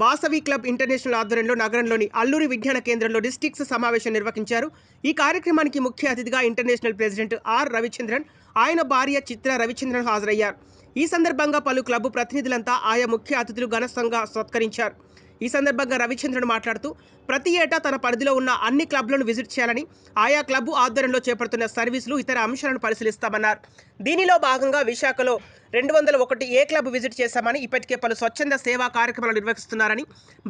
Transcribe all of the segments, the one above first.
Vasavi club international ఆధ్వర్యంలో నగరంలోని అల్లూరి విజ్ఞాన కేంద్రంలో డిస్టిక్స్ సమావేశం నిర్వహించారు. ఈ కార్యక్రమానికి ముఖ్య అతిథిగా ఇంటర్నేషనల్ ప్రెసిడెంట్ ఆర్ రవిచంద్రన్ ఆయన భార్య చిత్ర రవిచంద్రన్ హాజరయ్యారు. ఈ సందర్భంగా పలు క్లబ్ ప్రతినిధులంతా ఆయా ముఖ్య అతిథులు ఘనసంగా సత్కరించారు. ఈ సందర్భంగా రవిచంద్రన్ మాట్లాడుతూ ప్రతి ఏటా తన పరిధిలో ఉన్న అన్ని క్లబ్లను విజిట్ చేయాలని ఆయా క్లబ్ ఆధ్వర్యంలో చేపడుతున్న సర్వీసులు ఇతర అంశాలను పరిశీలిస్తామన్నారు. దీనిలో భాగంగా విశాఖలో రెండు వందల ఒకటి ఏ క్లబ్ విజిట్ చేశామని ఇప్పటికే పలు స్వచ్ఛంద సేవా కార్యక్రమాలు నిర్వహిస్తున్నారని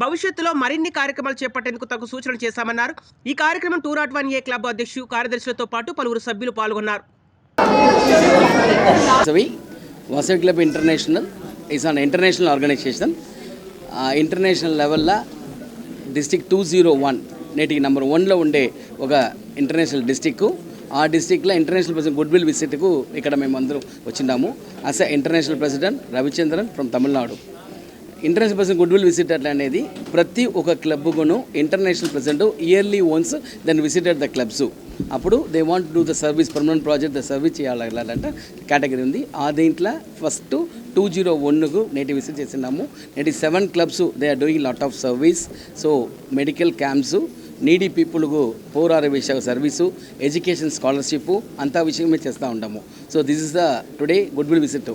భవిష్యత్తులో మరిన్ని కార్యక్రమాలు చేపట్టేందుకు తగు సూచనలు చేశామన్నారు. ఈ కార్యక్రమం two not one A club అధ్యక్షు కార్యదర్శులతో పాటు పలువురు సభ్యులు పాల్గొన్నారు. International Vasavi Club international organisation. International లెవెల్లో డిస్టిక్ టూ జీరో వన్ నేటికి నెంబర్ వన్లో ఉండే ఒక ఇంటర్నేషనల్ డిస్టిక్ ఆ డిస్టిక్లో ఇంటర్నేషనల్ ప్రెసిడెంట్ గుడ్ విల్ విజిట్కు ఇక్కడ మేము అందరం వచ్చినాము as international president Ravichandran from Tamil Nadu international president goodwill visit అనేది ప్రతి ఒక్క క్లబ్కును international president yearly once then visited the clubs అప్పుడు they want do the service permanent project the service చేయాలంటే కేటగిరీ ఉంది. ఆ దీంట్లో ఫస్ట్ టూ జీరో వన్కు నేటి visit చేసినాము నేటి seven clubs they are doing lot of service so medical camps needy పీపుల్కు పౌర విషయ సర్వీసు ఎడ్యుకేషన్ స్కాలర్షిప్ అంతా విషయం మేము చేస్తూ ఉంటాము. So this is the today goodwill visit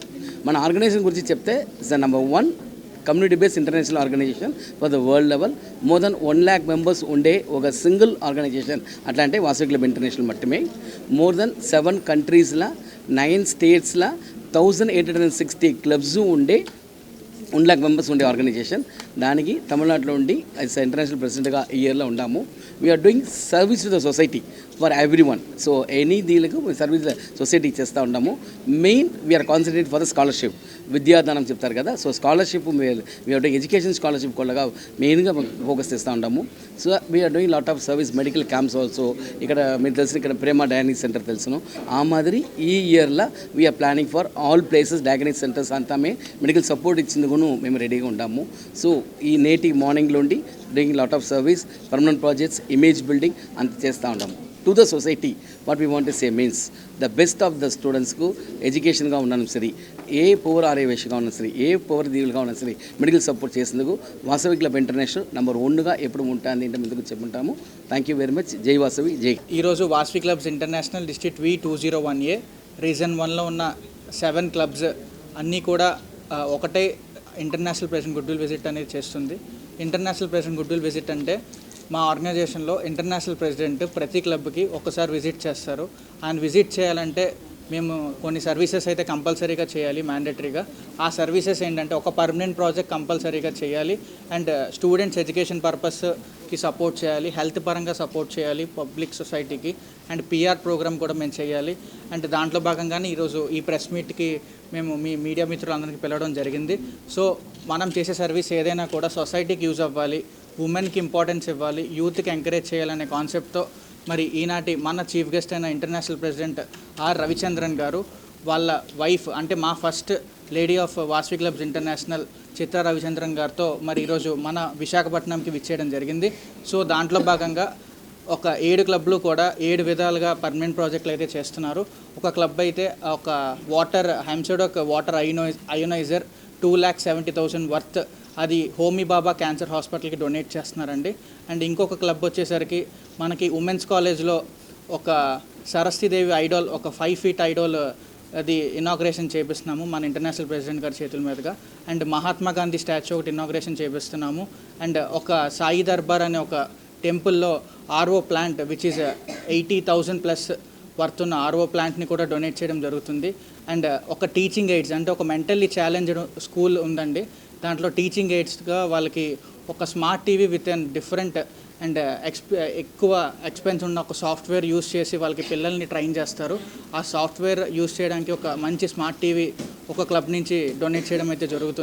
మన ఆర్గనైజేషన్ గురించి చెప్తే is the number one community based international organisation for the world level more than one lakh members ఉండే ఒక సింగిల్ ఆర్గనైజేషన్ అట్లా అంటే వాసవి క్లబ్ ఇంటర్నేషనల్ మట్టుమే. మోర్ దెన్ సెవెన్ కంట్రీస్లో nine స్టేట్స్లో thousand eight hundred and sixty clubs ఉండే one lakh members ఉండే organisation. దానికి తమిళనాడులో ఉండి యాజ్ ఇంటర్నేషనల్ ప్రెసిడెంట్గా ఈ ఇయర్లో ఉన్నాము. We are doing service to the society for everyone so any దీనికి సర్వీస్ సొసైటీ చేస్తూ ఉన్నాము. Main we are concentrate for the scholarship విద్యాదానం చెప్తారు కదా. So scholarship we are doing education scholarship కూడా మెయిన్గా ఫోకస్ చేస్తూ ఉంటాము. So we are doing lot of service medical camps also ఇక్కడ మీరు తెలిసిన ఇక్కడ ప్రేమ డయాగ్నిక్ సెంటర్ తెలుసును. ఆ మాదిరి ఈ ఇయర్లో we are planning for all places diagnostic centres అంతా మెడికల్ సపోర్ట్ ఇచ్చిందుకు మేము రెడీగా ఉంటాము సో ఈ నేటి మార్నింగ్లో ఉండి doing lot of service permanent projects image building అంత చేస్తూ ఉంటాము to the society what we want say means the best of the స్టూడెంట్స్కు ఎడ్యుకేషన్గా ఉన్నాను సరే ఏ పవర్ ఆర్యవేషగా ఉన్నా సరే ఏ పవర్ దీవులుగా ఉన్నా సరే మెడికల్ సపోర్ట్ చేసేందుకు వాసవి క్లబ్ ఇంటర్నేషనల్ నెంబర్ వన్గా ఎప్పుడు ఉంటుంది అంటే ముందుకు చెప్పుంటాము థ్యాంక్ యూ వెరీ మచ్ జై వాసవి జై ఈరోజు Vasavi clubs international district V two zero one A region వన్లో ఉన్న సెవెన్ క్లబ్స్ అన్నీ కూడా ఒకటే international president good will visit అనేది చేస్తుంది. International president good will visit అంటే మా ఆర్గనైజేషన్లో ఇంటర్నేషనల్ ప్రెసిడెంట్ ప్రతి క్లబ్కి ఒక్కసారి విజిట్ చేస్తారు. ఆయన విజిట్ చేయాలంటే మేము కొన్ని సర్వీసెస్ అయితే కంపల్సరీగా చేయాలి మ్యాండేటరీగా. ఆ సర్వీసెస్ ఏంటంటే ఒక పర్మనెంట్ ప్రాజెక్ట్ కంపల్సరీగా చేయాలి. అండ్ స్టూడెంట్స్ ఎడ్యుకేషన్ పర్పస్కి సపోర్ట్ చేయాలి హెల్త్ పరంగా సపోర్ట్ చేయాలి పబ్లిక్ సొసైటీకి. అండ్ పిఆర్ ప్రోగ్రామ్ కూడా మేము చేయాలి. అండ్ దాంట్లో భాగంగానే ఈరోజు ఈ ప్రెస్ మీట్కి మేము మీ మీడియా మిత్రులందరికీ పిలవడం జరిగింది. సో మనం చేసే సర్వీస్ ఏదైనా కూడా సొసైటీకి యూజ్ అవ్వాలి. ఉమెన్కి ఇంపార్టెన్స్ ఇవ్వాలి యూత్కి ఎంకరేజ్ చేయాలనే కాన్సెప్ట్తో మరి ఈనాటి మన చీఫ్ గెస్ట్ అయిన international president R Ravichandran garu వాళ్ళ వైఫ్ అంటే మా first lady of Vasavi clubs international Chitra Ravichandran గారితో మరి ఈరోజు మన విశాఖపట్నంకి విచ్చేయడం జరిగింది. సో దాంట్లో భాగంగా ఒక ఏడు క్లబ్లు కూడా ఏడు విధాలుగా పర్మనెంట్ ప్రాజెక్టులు అయితే చేస్తున్నారు. ఒక క్లబ్ అయితే ఒక వాటర్ హెమ్సెడ్ ఒక water అయోనై ioniser two lakh seventy thousand worth అది హోమీ బాబా క్యాన్సర్ హాస్పిటల్కి డొనేట్ చేస్తున్నారండి. అండ్ ఇంకొక క్లబ్ వచ్చేసరికి మనకి ఉమెన్స్ కాలేజ్లో ఒక సరస్వీదేవి ఐడాల్ ఒక ఫైవ్ ఫీట్ ఐడోల్ అది ఇనాగ్రేషన్ చేపిస్తున్నాము మన ఇంటర్నేషనల్ ప్రెసిడెంట్ గారి చేతుల మీదుగా. అండ్ మహాత్మా గాంధీ స్టాచ్యూ ఒకటి ఇనాగ్రేషన్ చేపిస్తున్నాము. అండ్ ఒక సాయి దర్బార్ అనే ఒక టెంపుల్లో RO plant which is eighty thousand plus worth ఉన్న ఆర్ఓ ప్లాంట్ని కూడా డొనేట్ చేయడం జరుగుతుంది. అండ్ uh, ఒక టీచింగ్ ఎయిడ్స్ అంటే ఒక మెంటల్లీ ఛాలెంజ్డ్ స్కూల్ ఉందండి. దాంట్లో టీచింగ్ ఎయిడ్స్గా వాళ్ళకి ఒక smart TV with an different and uh, ఎక్స్పె uh, ఎక్కువ ఎక్స్పెన్స్ ఉన్న ఒక సాఫ్ట్వేర్ యూస్ చేసి వాళ్ళకి పిల్లల్ని ట్రైన్ చేస్తారు. ఆ సాఫ్ట్వేర్ యూస్ చేయడానికి ఒక మంచి స్మార్ట్ టీవీ ఒక క్లబ్ నుంచి డొనేట్ చేయడం అయితే జరుగుతుంది.